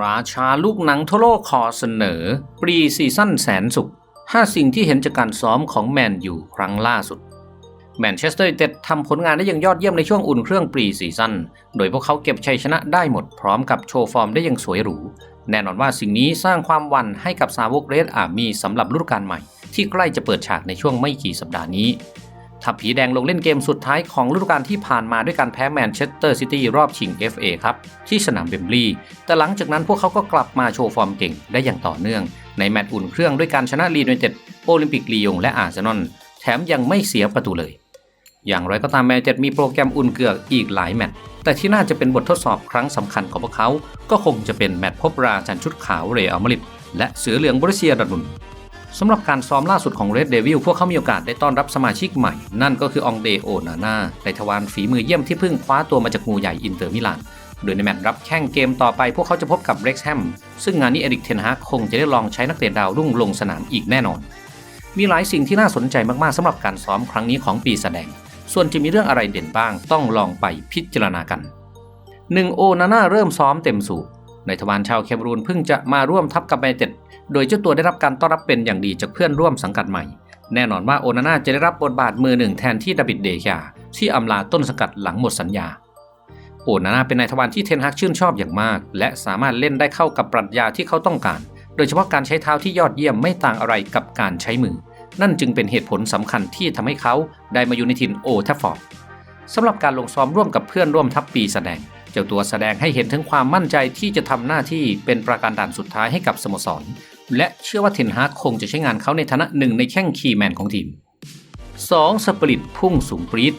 ราชาลูกหนังทั่วโลกขอเสนอ ปรีซีซั่นแสนสุข 5 สิ่งที่เห็นจากการซ้อมของแมนยูครั้งล่าสุด แมนเชสเตอร์ยูไนเต็ดทำผลงานได้อย่างยอดเยี่ยมในช่วงอุ่นเครื่องปรีซีซั่น โดยพวกเขาเก็บชัยชนะได้หมดพร้อมกับโชว์ฟอร์มได้อย่างสวยหรู แน่นอนว่าสิ่งนี้สร้างความหวันให้กับสาวกเรดอาร์มีสำหรับฤดูกาลใหม่ ที่ใกล้จะเปิดฉากในช่วงไม่กี่สัปดาห์นี้ ทัพผีแดงลงเล่นเกมสุดท้ายของฤดูกาลที่ผ่านมาด้วยการแพ้แมนเชสเตอร์ซิตี้รอบชิง FA ครับ ที่สนามเบมบลีย์แต่หลังจากนั้นพวกเขาก็กลับมาโชว์ฟอร์มเก่งได้อย่างต่อเนื่อง ในแมตช์อุ่นเครื่องด้วยการชนะลีดยูไนเต็ดโอลิมปิกลียงและอาร์เซนอลแถมยังไม่เสียประตูเลย อย่างไรก็ตามแมนเชสเตอร์มีโปรแกรมอุ่นเกือกอีกหลายแมตช์แต่ที่น่าจะเป็นบททดสอบครั้งสำคัญของพวกเขา ก็คงจะเป็นแมตช์พบราชันชุดขาวเรอัลมาดริดและเสือเหลืองบริเซียดอร์ทมุน สำหรับการซ้อมล่าสุดของ Red Devil พวกเขามีโอกาสได้ต้อนรับสมาชิกใหม่ นั่นก็คือองเดโอนาน่าในทวารฝีมือเยี่ยมที่เพิ่งคว้าตัวมาจากงูใหญ่อินเตอร์มิลานโดยในแมตช์รับแข่งเกมต่อไปพวกเขาจะพบกับเร็กซ์แฮมซึ่งงานนี้เอริกเทนฮากคงจะได้ลองใช้นักเตะดาวรุ่งลงสนามอีกแน่นอน มีหลายสิ่งที่น่าสนใจมากๆสำหรับการซ้อมครั้งนี้ของปีแสดง ส่วนจะมีเรื่องอะไรเด่นบ้าง ต้องลองไปพิจารณากัน 1. โอนาน่าเริ่มซ้อมเต็มสูบ ในทวารชาวเคมรูนเพิ่งจะมาร่วมทัพกับแมนเต็ด โดยเจ้าตัวได้รับการต้อนรับเป็นอย่างดีจากเพื่อนร่วมสังกัดใหม่ แน่นอนว่าโอนาน่าจะได้รับบทบาทมือหนึ่งแทนที่ดาบิดเดชาที่อำลาต้นสังกัดหลังหมดสัญญา โอนาน่าเป็นนายทวารที่เทนฮักชื่นชอบอย่างมาก และสามารถเล่นได้เข้ากับปรัชญาที่เขาต้องการ โดยเฉพาะการใช้เท้าที่ยอดเยี่ยมไม่ต่างอะไรกับการใช้มือ นั่นจึงเป็นเหตุผลสำคัญที่ทำให้เขาได้มาอยู่ในถิ่นโอทัฟฟอร์ดสำหรับการลงซ้อมร่วมกับเพื่อนร่วมทัพปีแสดง เจ้าตัวแสดงให้เห็นถึงความมั่นใจที่จะทำหน้าที่เป็นประการด่านสุดท้ายให้กับสโมสร และเชื่อว่าเทนฮากคงจะใช้งานเขาในฐานะหนึ่งในแข้งคีย์แมนของทีม 2. สปริตพุ่งสูงปรีด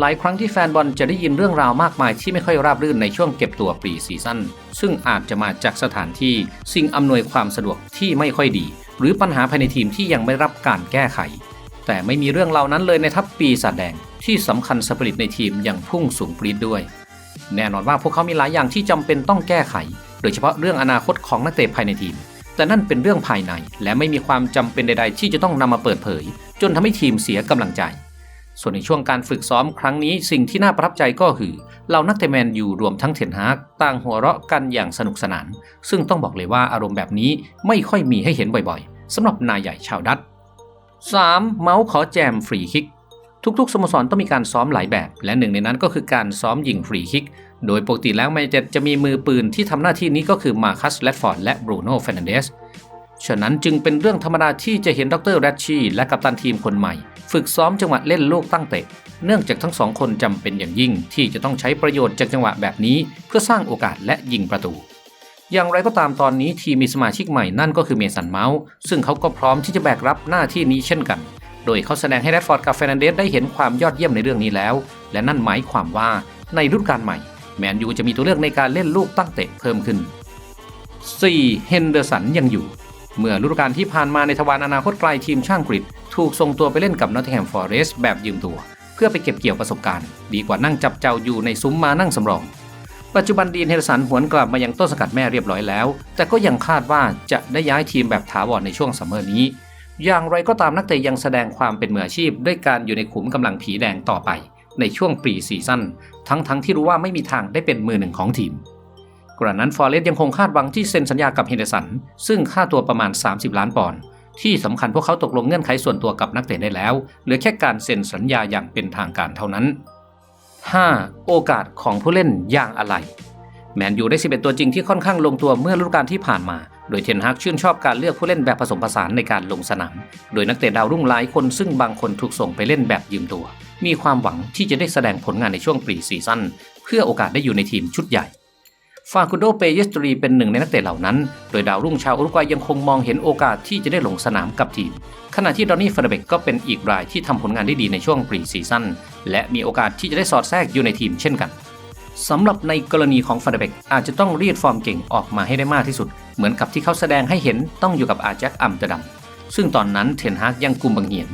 หลายครั้งที่แฟนบอลจะได้ยินเรื่องราวมากมายที่ไม่ค่อยราบรื่นในช่วงเก็บตัวปรีซีซั่นซึ่งอาจจะมาจากสถานที่สิ่งอำนวยความสะดวกที่ไม่ค่อยดี หรือปัญหาภายในทีมที่ยังไม่รับการแก้ไข แต่ไม่มีเรื่องเหล่านั้นเลยในทัพปีศาจแดง ที่สำคัญสปริตในทีมยังพุ่งสูงปรีดด้วย แน่นอนว่าพวกเขามีหลายอย่างที่จำเป็นต้องแก้ไข โดยเฉพาะเรื่องอนาคตของนักเตะภายในทีม แต่นั่นเป็นเรื่องภายในและไม่มีความจำเป็นใด ๆ ที่จะต้องนำมาเปิดเผย จนทำให้ทีมเสียกำลังใจ ส่วนในช่วงการฝึกซ้อมครั้งนี้สิ่งที่น่าประทับใจก็คือเหล่านักเตะแมนยูรวมทั้งเทนฮากต่างหัวเราะกันอย่างสนุกสนาน ซึ่งต้องบอกเลยว่าอารมณ์แบบนี้ไม่ค่อยมีให้เห็นบ่อยๆสำหรับนายใหญ่ชาวดัต 3. เมาส์ขอแจมฟรีคิก ทุกๆ สโมสรต้องมีการซ้อมหลายแบบ และหนึ่งในนั้นก็คือการซ้อมยิงฟรีคิก โดยปกติแล้วแมนเชสเตอร์จะมีมือปืนที่ทำหน้าที่นี้ก็คือมาคัสแรดฟอร์ดและบรูโน่เฟนันเดสฉะนั้นจึงเป็นเรื่องธรรมดาที่จะเห็นดรแรดชีและกัปตันทีมคนใหม่ ฝึกซ้อมจังหวะเล่นลูกตั้งเตะ เนื่องจากทั้งสองคนจำเป็นอย่างยิ่ง ที่จะต้องใช้ประโยชน์จากจังหวะแบบนี้ เพื่อสร้างโอกาสและยิงประตู อย่างไรก็ตามตอนนี้ทีมมีสมาชิกใหม่นั่นก็คือเมสันเมาส์ซึ่งเขาก็พร้อมที่จะแบกรับหน้าที่นี้เช่นกัน โดยเขาแสดงให้แรดฟอร์ดกับเฟรนันเดสได้เห็นความยอดเยี่ยมในเรื่องนี้แล้ว และนั่นหมายความว่าในฤดูกาลใหม่ แมนยูจะมีตัวเลือกในการเล่นลูกตั้งเตะเพิ่มขึ้น 4. เฮนเดอร์สันยังอยู่ เมื่อฤดูกาลที่ผ่านมาในทวารอนาคตไกลทีมช่างกรีฑถูกส่งตัวไปเล่นกับนอตแฮมฟอร์เรสแบบยืมตัว เพื่อไปเก็บเกี่ยวประสบการณ์ ดีกว่านั่งจับเจ้าอยู่ในซุ้มมานั่งสำรอง ปัจจุบันดีนเฮนเดอร์สันหวนกลับมายังต้นสกัดแม่เรียบร้อยแล้ว แต่ก็ยังคาดว่าจะได้ย้ายทีมแบบถาวรในช่วงซัมเมอร์นี้ อย่างไรก็ตามนักเตะยังแสดงความเป็นมืออาชีพ ด้วยการอยู่ในขุมกำลังผีแดงต่อไป ในช่วงปรีซีซั่นทั้งๆทที่รู้ว่าไม่มีทางได้เป็นมือหนึ่งของทีม กระนั้นฟอร์เรสยังคงคาดหวังที่เซ็นสัญญากับเฮนเดอร์สัน ซึ่งค่าตัวประมาณ 30 ล้านปอนด์ที่สำคัญพวกเขาตกลงเงื่อนไขส่วนตัวกับนักเตะได้แล้วเหลือแค่การเซ็นสัญญาอย่างเป็นทางการเท่านั้น 5. โอกาสของผู้เล่นอย่างอะไรแมนยูได้ 11 ตัวจริงที่ค่อนข้างลงตัวเมื่อฤดูกาลที่ผ่านมา โดยเทนฮากชื่นชอบการเลือกผู้เล่นแบบผสมผสานในการลงสนาม โดยนักเตะดาวรุ่งหลายคนซึ่งบางคนถูกส่งไปเล่นแบบยืมตัว มีความหวังที่จะได้แสดงผลงานในช่วงปรีซีซั่นเพื่อโอกาสได้อยู่ในทีมชุดใหญ่ ฟาคุโดเปเยสตรีเป็นหนึ่งในนักเตะเหล่านั้น โดยดาวรุ่งชาวอุรุกวัยยังคงมองเห็นโอกาสที่จะได้ลงสนามกับทีม ขณะที่ดอนนี่ฟาร์เบกก็เป็นอีกรายที่ทำผลงานได้ดีในช่วงปรีซีซั่นและมีโอกาสที่จะได้สอดแทรกอยู่ในทีมเช่นกัน สำหรับในกรณีของฟาร์เบกอาจจะต้องรีดฟอร์มเก่งออกมาให้ได้มากที่สุด เหมือนกับที่เขาแสดงให้เห็นต้องอยู่กับอาแจ็คอัมเตอร์ดัมซึ่งตอนนั้นเทนฮากยังกุมบังเหียน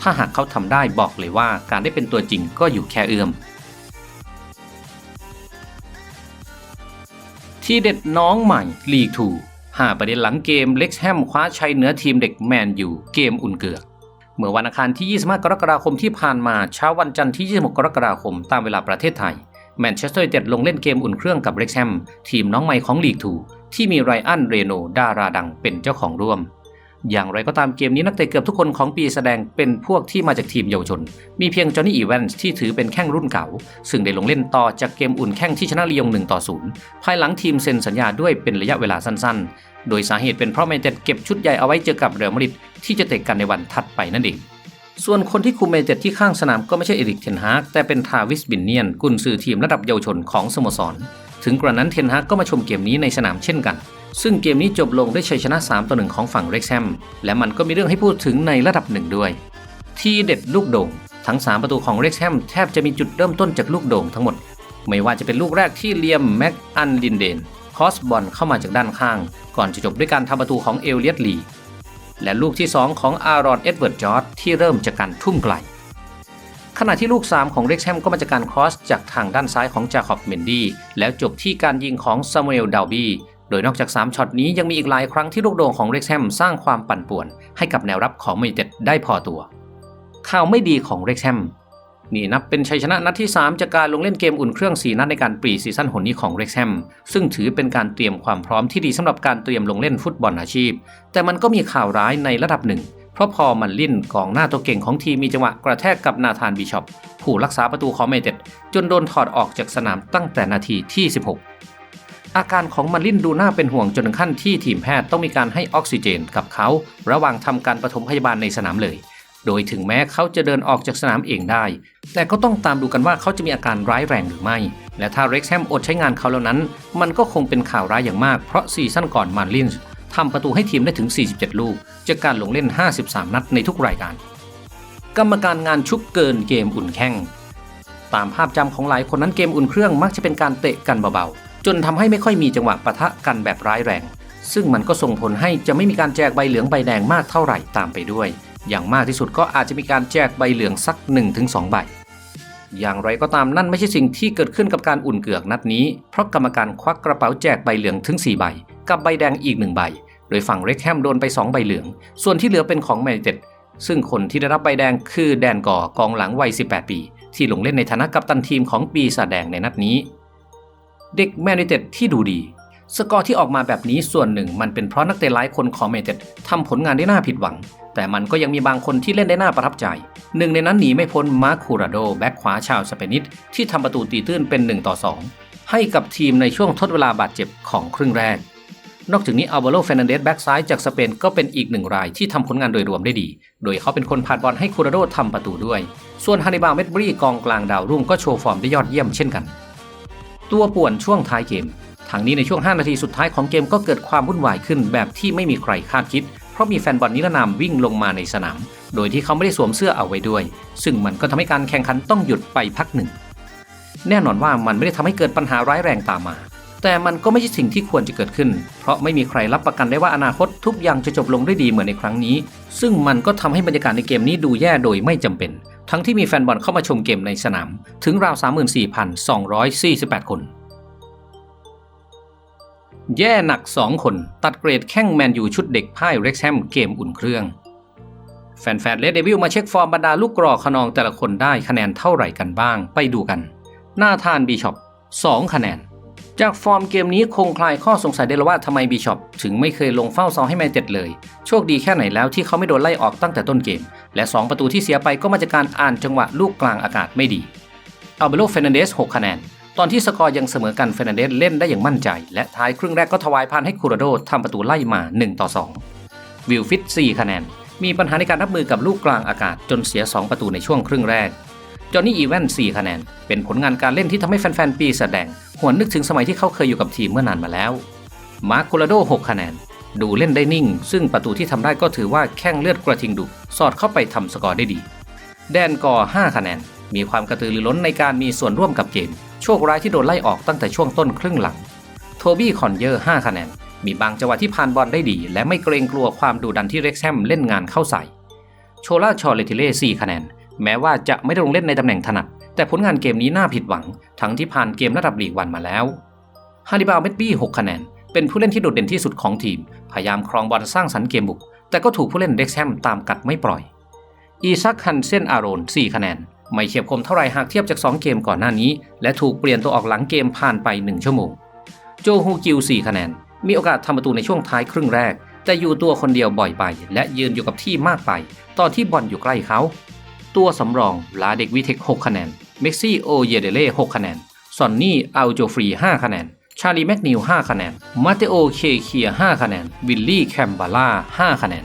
ถ้าหากเขาทำได้บอกเลยว่าการได้เป็นตัวจริงก็อยู่แค่เอื้อมที่เด็ดน้องใหม่ลีกทูห้าประเด็นหลังเกมเล็กแฮมคว้าชัยเหนือทีมเด็กแมนยูเกมอุ่นเกลือเมื่อวันอังคารที่ 25 กรกฎาคมที่ผ่านมาเช้าวันจันทร์ที่ 26 กรกฎาคมตามเวลาประเทศไทย แมนเชสเตอร์ยูไนเต็ดลงเล่นเกมอุ่นเครื่องกับเร็กแฮมทีมน้องใหม่ของลีกทูที่มีไรอันเรโนดาราดังเป็นเจ้าของร่วม อย่างไรก็ตามเกมนี้นักเตะเกือบทุกคนของปีแสดงเป็นพวกที่มาจากทีมเยาวชน มีเพียงจอห์นนี่อีแวนส์ที่ถือเป็นแข้งรุ่นเก่า ซึ่งได้ลงเล่นต่อจากเกมอุ่นแข้งที่ชนะลียง1ต่อ0ภายหลังทีมเซ็นสัญญาด้วยเป็นระยะเวลาสั้นๆ โดยสาเหตุเป็นเพราะแมนเชสเตอร์เก็บชุดใหญ่เอาไว้เจอกับเรอัลมาดริดที่จะเตะกันในวันถัดไปนั่นเอง ส่วนคนที่คุมแมเชสเตอร์ที่ข้างสนามก็ไม่ใช่เอริกเทนฮากแต่เป็นทาวิสบินเนียน กุนซือทีมระดับเยาวชนของสโมสร ถึงกระนั้นเทนฮากก็มาชมเกมนี้ในสนามเช่นกัน ซึ่งเกมนี้จบลงด้วยชัยชนะ 3 ต่อ 1 ของฝั่งเร็กแฮมและมันก็มีเรื่องให้พูดถึงในระดับหนึ่งด้วย ที่เด็ดลูกโด่งทั้ง 3 ประตูของเร็กแฮมแทบจะมีจุดเริ่มต้นจากลูกโด่งทั้งหมด ไม่ว่าจะเป็นลูกแรกที่เลียมแม็กอันลินเดนคอสบอลเข้ามาจากด้านข้าง ก่อนจะจบด้วยการทำประตูของเอลเลียตลี และลูกที่ 2 ของอารอนเอ็ดเวิร์ดจอร์ดที่เริ่มจากการทุ่มไกล ขณะที่ลูก 3 ของเร็กแฮมก็มาจากการครอสจากทางด้านซ้ายของจาคอบเมนดี้แล้วจบที่การยิงของซามูเอลดาวบีโดยนอกจาก 3ช็อตนี้ยังมีอีกหลายครั้งที่ลูกโด่งของเร็กแฮมสร้างความปั่นป่วน ให้กับแนวรับของเมนยูไนเต็ดได้พอตัว ข่าวไม่ดีของเร็กแฮม นี่นับเป็นชัยชนะนัดที่ 3 จากการลงเล่นเกมอุ่นเครื่อง 4 นัดในการปรีซีซั่นหนนี้ของเร็กแฮมซึ่งถือเป็นการเตรียมความพร้อมที่ดีสำหรับการเตรียมลงเล่นฟุตบอลอาชีพ แต่มันก็มีข่าวร้ายในระดับหนึ่ง เพราะพอมันลิ่นกองหน้าตัวเก่งของทีมมีจังหวะกระแทกกับนาธานบิชอปผู้รักษาประตูของเมเต็ดจนโดนถอดออกจากสนามตั้งแต่นาทีที่ 16อาการของมันลินดูน่าเป็นห่วงจนถึงขั้นที่ทีมแพทย์ต้องมีการให้ออกซิเจนกับเขา ระหว่างทำการปฐมพยาบาลในสนามเลย โดยถึงแม้เขาจะเดินออกจากสนามเองได้ แต่ก็ต้องตามดูกันว่าเขาจะมีอาการร้ายแรงหรือไม่ และถ้าเร็กแฮมอดใช้งานเขาแล้วนั้น มันก็คงเป็นข่าวร้ายอย่างมากเพราะซีซั่นก่อนมันลินส์ทำประตูให้ทีมได้ถึง 47 ลูก จากการลงเล่น 53 นัดในทุกรายการ กรรมการงานชุกเกินเกมอุ่นแข้งตามภาพจำของหลายคนนั้นเกมอุ่นเครื่องมักจะเป็นการเตะกันเบาๆ จนทำให้ไม่ค่อยมีจังหวะปะทะกันแบบร้ายแรง ซึ่งมันก็ส่งผลให้จะไม่มีการแจกใบเหลืองใบแดงมากเท่าไหร่ตามไปด้วย อย่างมากที่สุดก็อาจจะมีการแจกใบเหลืองสัก 1-2 ใบ อย่างไรก็ตามนั่นไม่ใช่สิ่งที่เกิดขึ้นกับการอุ่นเกือกนัดนี้ เพราะกรรมการควักกระเป๋าแจกใบเหลืองถึง 4 ใบ กับใบแดงอีก 1 ใบ โดยฝั่งเร็กแฮมโดนไป 2 ใบเหลือง ส่วนที่เหลือเป็นของแมนยูไนเต็ดซึ่งคนที่ได้รับใบแดงคือแดนก่อกองหลังวัย 18 ปี ที่ลงเล่นในฐานะกัปตันทีมของปีศาจแดงในนัดนี้ เด็กแมนยูไนเต็ดที่ดูดี สกอร์ที่ออกมาแบบนี้ส่วนหนึ่งมันเป็นเพราะนักเตะหลายคนของแมนยูไนเต็ดทำผลงานได้น่าผิดหวัง แต่มันก็ยังมีบางคนที่เล่นได้น่าประทับใจ หนึ่งในนั้นหนีไม่พ้นมาร์คูราโดแบ็กขวาชาวสเปนิสที่ทำประตูตีตื้นเป็น1ต่อ2 ให้กับทีมในช่วงทดเวลาบาดเจ็บของครึ่งแรก นอกจากนี้อัลวาโลเฟนันเดสแบ็กซ้ายจากสเปนก็เป็นอีกหนึ่งรายที่ทำผลงานโดยรวมได้ดี โดยเขาเป็นคนผ่านบอลให้คูราโดทำประตูด้วย ส่วนฮันนิบาลเมดบรีกองกลางดาวรุ่งก็โชว์ฟอร์มได้ยอดเยี่ยมเช่นกัน ตัวป่วนช่วงท้ายเกม ทางนี้ในช่วง 5 นาทีสุดท้ายของเกมก็เกิดความวุ่นวายขึ้นแบบที่ไม่มีใครคาดคิด เพราะมีแฟนบอลนิรนามวิ่งลงมาในสนาม โดยที่เขาไม่ได้สวมเสื้อเอาไว้ด้วย ซึ่งมันก็ทำให้การแข่งขันต้องหยุดไปพักหนึ่ง แน่นอนว่ามันไม่ได้ทำให้เกิดปัญหาร้ายแรงตามมา แต่มันก็ไม่ใช่สิ่งที่ควรจะเกิดขึ้น เพราะไม่มีใครรับประกันได้ว่าอนาคตทุกอย่างจะจบลงด้วยดีเหมือนในครั้งนี้ ซึ่งมันก็ทำให้บรรยากาศในเกมนี้ดูแย่โดยไม่จำเป็น ทั้งที่มีแฟนบอลเข้ามาชมเกมในสนามถึงราว 34,248 คน แย่หนัก 2 คนตัดเกรดแข้งแมนยูชุดเด็กพ่ายเร็กแฮมเกมอุ่นเครื่อง แฟนๆเลดเดวิลมาเช็คฟอร์มบรรดาลูกกรอกขนองแต่ละคนได้คะแนนเท่าไหร่กันบ้างไปดูกัน หน้าทานบีชอป2คะแนน จากฟอร์มเกมนี้คงคลายข้อสงสัยได้แล้วว่าทำไมบีชอปถึงไม่เคยลงเฝ้าซองให้แมนเต็ดเลย โชคดีแค่ไหนแล้วที่เขาไม่โดนไล่ออกตั้งแต่ต้นเกม และ 2 ประตูที่เสียไปก็มาจากการอ่านจังหวะลูกกลางอากาศไม่ดีอัลเบโลเฟรนันเดส 6 คะแนน ตอนที่สกอร์ยังเสมอกันเฟรนันเดสเล่นได้อย่างมั่นใจ และท้ายครึ่งแรกก็ถวายพานให้คูราโดทำประตูไล่มา 1 ต่อ 2 วิลฟิต 4 คะแนน มีปัญหาในการรับมือกับลูกกลางอากาศจนเสีย 2 ประตูในช่วงครึ่งแรก จอห์นนี่อีแวน4คะแนน เป็นผลงานการเล่นที่ทำให้แฟนๆ ปีแสดงหวนนึกถึงสมัยที่เขาเคยอยู่กับทีมเมื่อนานมาแล้ว มาร์คูลาโด 6 คะแนน ดูเล่นได้นิ่ง ซึ่งประตูที่ทำได้ก็ถือว่าแข้งเลือดกระทิงดุสอดเข้าไปทำสกอร์ได้ดี แดนกอ5คะแนน มีความกระตือรือร้นในการมีส่วนร่วมกับเกม โชคร้ายที่โดนไล่ออกตั้งแต่ช่วงต้นครึ่งหลัง โทบี้คอนเยอร์ 5 คะแนน มีบางจังหวะที่ผ่านบอลได้ดี และไม่เกรงกลัวความดุดันที่เร็กแฮมเล่นงานเข้าใส่ โชล่าชอเลติเล่ 4 คะแนน แม้ว่าจะไม่ได้ลงเล่นในตำแหน่งถนัด แต่ผลงานเกมนี้น่าผิดหวัง ทั้งที่ผ่านเกมระดับลีกวันมาแล้ว ฮาริบาลเมดบี้ 6 คะแนน เป็นผู้เล่นที่โดดเด่นที่สุดของทีม พยายามครองบอลสร้างสรรค์เกมบุก แต่ก็ถูกผู้เล่นเร็กแฮมตามกัดไม่ปล่อยอีซักฮันเซนอารอน 4 คะแนน ไม่เฉียบคมเท่าไรหากเทียบจาก 2 เกมก่อนหน้านี้ และถูกเปลี่ยนตัวออกหลังเกมผ่านไป 1 ชั่วโมง โจฮูกิว 4 คะแนน มีโอกาสทำประตูในช่วงท้ายครึ่งแรก แต่อยู่ตัวคนเดียวบ่อยไป และยืนอยู่กับที่มากไป ตอนที่บอลอยู่ใกล้เขา ตัวสำรองลาเด็กวิเทค 6 คะแนน เม็กซี่โอเยเดเล่ 6 คะแนน ซอนนี่อัลโจฟรี 5 คะแนน ชาลีแมกนิว 5 คะแนน มาเตโอ เคเคีย 5 คะแนน วิลลี่ แคมบาล่า 5 คะแนน